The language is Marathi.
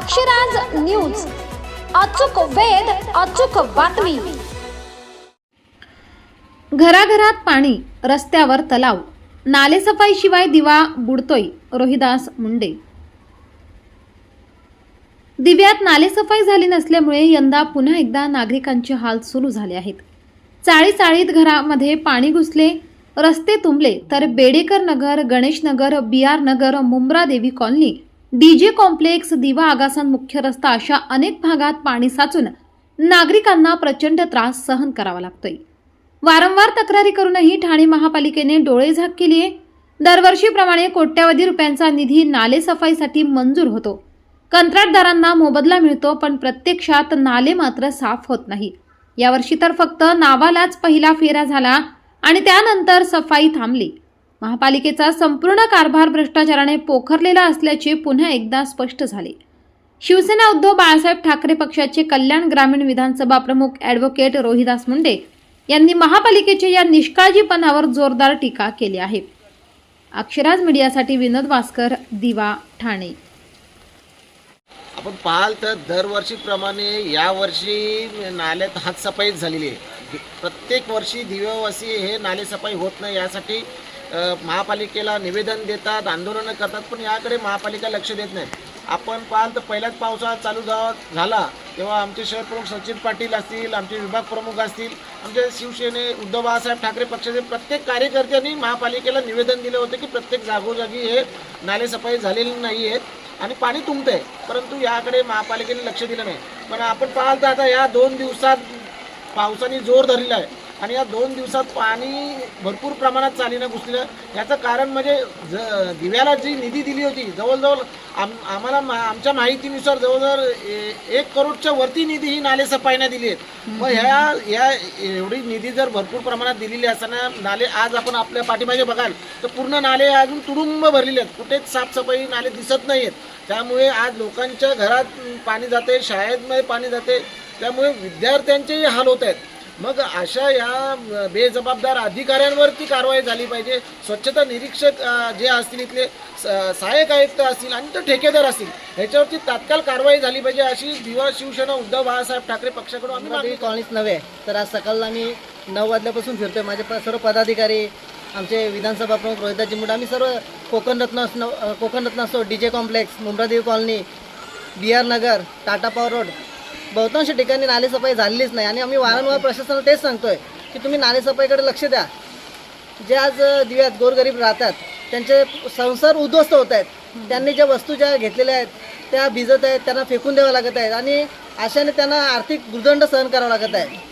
अक्षराज न्यूज. अचूक वेद अचूक बातमी. घराघरात पाणी रस्त्यावर तलाव. नालेसफाईशिवाय दिवा बुडतोय रोहिदास मुंडे. दिव्यात नालेसफाई झाली नसल्यामुळे यंदा पुन्हा एकदा नागरिकांचे हाल सुरू झाले आहेत. चाळी चाळीत घरामध्ये पाणी घुसले रस्ते तुंबले तर Bedekar Nagar Ganesh Nagar B R Nagar Mumbra Devi colony DJ complex दिवा आगासन मुख्य रस्ता अशा अनेक भागात पाणी साचून नागरिकांना प्रचंड त्रास सहन करावा लागतोय. वारंवार तक्रारी करूनही ठाणे महापालिकेने डोळे झाक केली आहे. दरवर्षीप्रमाणे कोट्यावधी रुपयांचा निधी नाले सफाईसाठी मंजूर होतो. कंत्राटदारांना मोबदला मिळतो पण प्रत्यक्षात नाले मात्र साफ होत नाही. यावर्षी तर फक्त नावालाच पहिला फेरा झाला आणि त्यानंतर सफाई थांबली. महापालिकेचा संपूर्ण कारभार भ्रष्टाचाराने पोखरलेला असल्याचे पुन्हा एकदा स्पष्ट झाले. शिवसेना उद्धव बाळासाहेब ठाकरे पक्षाचे कल्याण ग्रामीण विधानसभा प्रमुख ॲडव्होकेट रोहिदास मुंडे यांनी महापालिकेच्या या निष्काळजीपणावर जोरदार टीका केली आहे. अक्षराज मीडियासाठी विनोद वास्कर दिवा ठाणे. आपण पाहाल तर दरवर्षीप्रमाणे यावर्षी नाल्यात हातसफाईच झालेली आहे. प्रत्येक वर्षी दिव्यावासी हे नालेसफाई होत नाही यासाठी महापालिकेला निवेदन देतात आंदोलनं करतात पण याकडे महापालिका लक्ष देत नाही. आपण पाहाल तर पहिल्याच पावसाळा चालू झाला तेव्हा आमचे शहर प्रमुख सचिन पाटील असतील आमचे विभाग प्रमुख असतील आमचे शिवसेने उद्धव बाळासाहेब ठाकरे पक्षाचे प्रत्येक कार्यकर्त्यांनी महापालिकेला निवेदन दिलं होतं की प्रत्येक जागोजागी हे नालेसफाई झालेली नाही आहेत आणि पाणी तुंबतंय परंतु याकडे महापालिकेने लक्ष दिलं नाही. पण आपण पाहाल तर आता या दोन दिवसात पावसाने जोर धरलेला आहे. आणि या दोन दिवसात पाणी भरपूर प्रमाणात चालीनं घुसलं याचं कारण म्हणजे ज दिव्याला जी निधी दिली होती जवळजवळ आम आम्हाला मा आमच्या माहितीनुसार जवळजवळ ए- एक करोडच्या वरती निधी ही नाले सफाईने दिली आहेत. मग ह्या ह्या एवढी निधी जर भरपूर प्रमाणात दिलेली असताना नाले आज आपण आपल्या पाठीमागे बघाल तर पूर्ण नाले अजून तुडुंब भरलेले आहेत. कुठेच साफसफाई नाले दिसत नाही आहेत. त्यामुळे आज लोकांच्या घरात पाणी जाते शाळेमध्ये पाणी जाते. त्यामुळे विद्यार्थ्यांचेही हाल होत आहेत. मग अशा या बेजबाबदार अधिकाऱ्यांवरती कारवाई झाली पाहिजे. स्वच्छता निरीक्षक जे असतील इथले स- सहाय्यक आयुक्त असतील आणि तो ठेकेदार असतील ह्याच्यावरती तात्काळ कारवाई झाली पाहिजे अशी दिवा शिवसेना उद्धव बाळासाहेब ठाकरे पक्षाकडून आम्ही मागणी कॉलनीच नव्हे. तर आज सकाळला आम्ही नऊ वाजल्यापासून फिरतोय. माझे प- सर्व पदाधिकारी आमचे विधानसभा प्रमुख रोहिदाजी मुंडे आम्ही सर्व कोकण असणं कोकणरत्न असतो Kokan Ratna D J complex Mumbradevi colony B R Nagar Tata power road बहुतांश ठिकाणी नालेसफाई झालेलीच नाही. आणि आम्ही वारंवार प्रशासनाला तेच सांगतोय की तुम्ही नालेसफाईकडे लक्ष द्या. जे आज दिव्यात गोरगरीब राहतात त्यांचे संसार उद्ध्वस्त होत आहेत. त्यांनी ज्या वस्तू ज्या घेतलेल्या आहेत त्या भिजत आहेत त्यांना फेकून द्याव्या लागत आहेत. आणि अशाने त्यांना आर्थिक भूदंड सहन करावा लागत आहे.